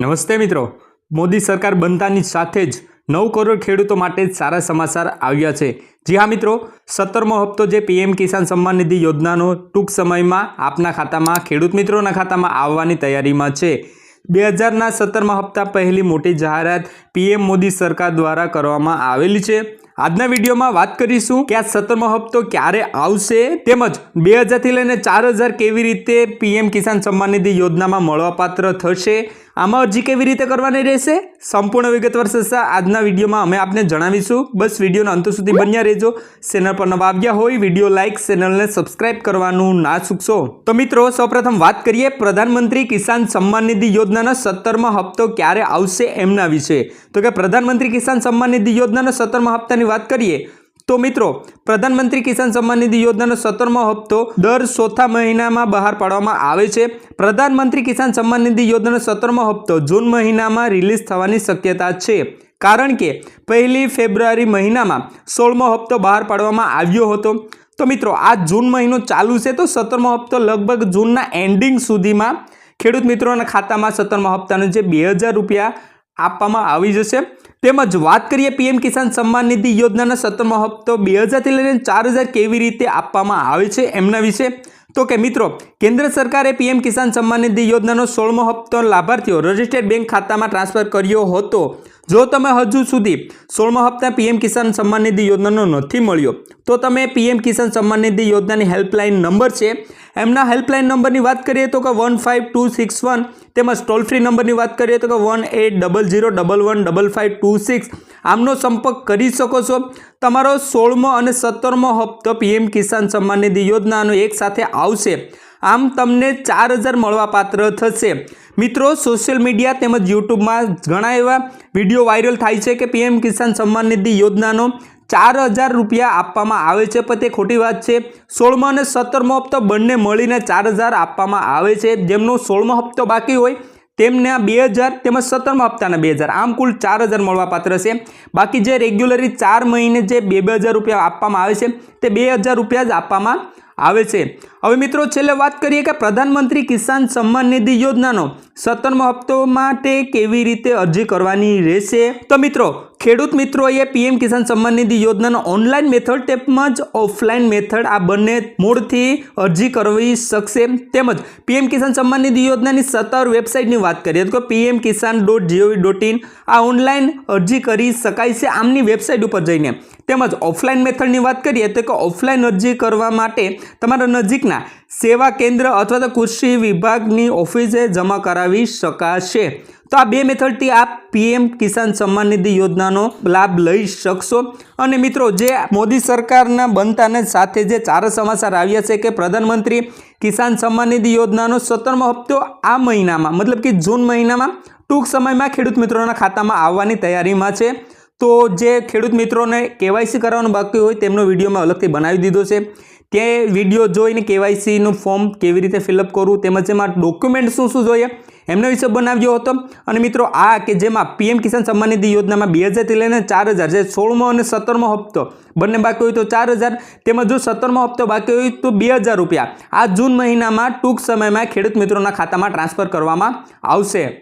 નમસ્તે મિત્રો. મોદી સરકાર બનતાની સાથે જ નવ કરોડ ખેડૂતો માટે સારા સમાચાર આવ્યા છે. જી હા મિત્રો, સત્તરમો હપ્તો જે પીએમ કિસાન સન્માન નિધિ યોજનાનો ટૂંક સમયમાં આપના ખાતામાં, ખેડૂત મિત્રોના ખાતામાં આવવાની તૈયારીમાં છે. બે હજારના સત્તરમા હપ્તા પહેલી મોટી જાહેરાત પીએમ મોદી સરકાર દ્વારા કરવામાં આવેલી છે. આજના વિડીયોમાં વાત કરીશું કે આ સત્તરમો હપ્તો ક્યારે આવશે તેમજ બે હજારથી લઈને ચાર હજાર કેવી રીતે પીએમ કિસાન સન્માન નિધિ યોજનામાં મળવાપાત્ર થશે. આમાં અરજી કેવી રીતે કરવાની રહેશે? સંપૂર્ણ વિગતવાર સસ્તા આજના વિડીયોમાં અમે આપને જણાવીશું. બસ વિડીયોના અંત સુધી બન્યા રહેજો. ચેનલ પર નવા આવ્યા હોય, વીડિયો લાઇક ચેનલને સબસ્ક્રાઇબ કરવાનું ના ચૂકશો. તો મિત્રો, સૌપ્રથમ વાત કરીએ, પ્રધાનમંત્રી કિસાન સન્માન નિધિ યોજનાનો સત્તરમો હપ્તો ક્યારે આવશે એમના વિશે? તો કે પ્રધાનમંત્રી કિસાન સન્માન નિધિ યોજનાનો સત્તરમા હપ્તાની વાત કરીએ તો મિત્રો, પ્રધાનમંત્રી કિસાન સન્માન નિધિ યોજનાનો સત્તરમો હપ્તો દર ચોથા મહિનામાં બહાર પાડવામાં આવે છે. પ્રધાનમંત્રી કિસાન સન્માન નિધિ યોજનાનો સત્તરમો હપ્તો જૂન મહિનામાં રિલીઝ થવાની શક્યતા છે. કારણ કે, પહેલી ફેબ્રુઆરી મહિનામાં સોળમો હપ્તો બહાર પાડવામાં આવ્યો હતો. તો મિત્રો, આ જૂન મહિનો ચાલુ છે તો સત્તરમો હપ્તો લગભગ જૂનના એન્ડિંગ સુધીમાં ખેડૂત મિત્રોના ખાતામાં સત્તરમા હપ્તાનો જે બે હજાર રૂપિયા આપવામાં આવી જશે. તેમજ વાત કરીએ પીએમ કિસાન સન્માન નિધિ યોજનાનો સત્તરમો હપ્તો બે હજારથી લઈને ચાર હજાર કેવી રીતે આપવામાં આવે છે એમના વિશે. તો કે મિત્રો, કેન્દ્ર સરકારે પીએમ કિસાન સન્માન નિધિ યોજનાનો સોળમો હપ્તો લાભાર્થીઓ રજિસ્ટર્ડ બેંક ખાતામાં ટ્રાન્સફર કર્યો હતો. જો તમે હજુ સુધી સોળમો હપ્તા પીએમ કિસાન સન્માન નિધિ યોજનાનો નથી મળ્યો, તો તમે પીએમ કિસાન સન્માન નિધિ યોજનાની હેલ્પલાઇન નંબર છે. એમના હેલ્પલાઇન નંબરની વાત કરીએ તો કે one five two six one તેમજ ટોલ ફ્રી નંબરની વાત કરીએ તો કે one eight double zero double one double five two six આમનો સંપર્ક કરી શકો છો. તમારો સોળમો અને સત્તરમો હપ્તો પીએમ કિસાન સન્માન નિધિ યોજનાનો એક સાથે આવશે. આમ તમને ચાર હજાર મળવાપાત્ર થશે. મિત્રો સોશિયલ મીડિયા તેમજ યુટ્યુબમાં ઘણા એવા વીડિયો વાયરલ થાય છે કે પીએમ કિસાન સન્માન નિધિ યોજનાનો ચાર હજાર રૂપિયા આપવામાં આવે છે. પણ તે ખોટી વાત છે. સોળમો અને સત્તરમો હપ્તો બંને મળીને ચાર હજાર આપવામાં આવે છે. જેમનો સોળમો હપ્તો બાકી હોય, તેમને બે હજાર તેમજ સત્તરમો હપ્તાના બે હજાર. આમ કુલ ચાર હજાર મળવાપાત્ર છે. બાકી જે રેગ્યુલરી ચાર મહિને જે બે બે હજાર રૂપિયા આપવામાં આવે છે, તે બે હજાર રૂપિયા જ આપવામાં આવે છે. હવે મિત્રો, છેલ્લે વાત કરીએ કે પ્રધાનમંત્રી કિસાન સન્માન નિધિ યોજનાનો સત્તરમો હપ્તો માટે કેવી રીતે અરજી કરવાની રહેશે? તો મિત્રો, ખેડૂત મિત્રોએ પીએમ કિસાન સન્માન નિધિ યોજનાનો ઓનલાઈન મેથડ તેમજ ઓફલાઈન મેથડ આ બંને મૂળથી અરજી કરવી શકશે. તેમજ પીએમ કિસાન સન્માન નિધિ યોજનાની સત્તાવાર વેબસાઇટની વાત કરીએ તો PM Kisan dot G O V dot online અરજી કરી શકાય છે આમની વેબસાઇટ ઉપર જઈને. તેમજ ઓફલાઈન મેથડની વાત કરીએ તો કે ઓફલાઈન અરજી કરવા માટે તમારા નજીકના સેવા કેન્દ્ર અથવા તો કૃષિ વિભાગની ઓફિસે જમા કરાવી શકાશે. તો આ બે મેથડથી આપ પીએમ કિસાન સન્માન નિધિ યોજનાનો લાભ લઈ શકશો. અને મિત્રો, જે મોદી સરકારના બનતાને સાથે જે ચાર સમાચાર આવ્યા છે કે પ્રધાનમંત્રી કિસાન સન્માન નિધિ યોજનાનો સત્તરમો હપ્તો આ મહિનામાં, મતલબ કે જૂન મહિનામાં ટૂંક સમયમાં ખેડૂત મિત્રોના ખાતામાં આવવાની તૈયારીમાં છે. તો જે ખેડૂત મિત્રોને કેવાયસી કરાવવાનું બાકી હોય તેમનો વિડીયોમાં અલગથી બનાવી દીધો છે. તે વીડિયો જોઈને કેવાયસીનું ફોર્મ કેવી રીતે ફિલઅપ કરવું તેમજ એમાં ડોક્યુમેન્ટ શું શું જોઈએ એમના વિશે બનાવ્યો હતો. અને મિત્રો, આ કે જેમાં પીએમ કિસાન સન્માન નિધિ યોજનામાં બે હજારથી લઈને ચાર હજાર જે સોળમો અને સત્તરમો હપ્તો બંને બાકી હોય તો ચાર હજાર, તેમજ જો સત્તરમો હપ્તો બાકી હોય તો બે હજાર રૂપિયા આ જૂન મહિનામાં ટૂંક સમયમાં ખેડૂત મિત્રોના ખાતામાં ટ્રાન્સફર કરવામાં આવશે.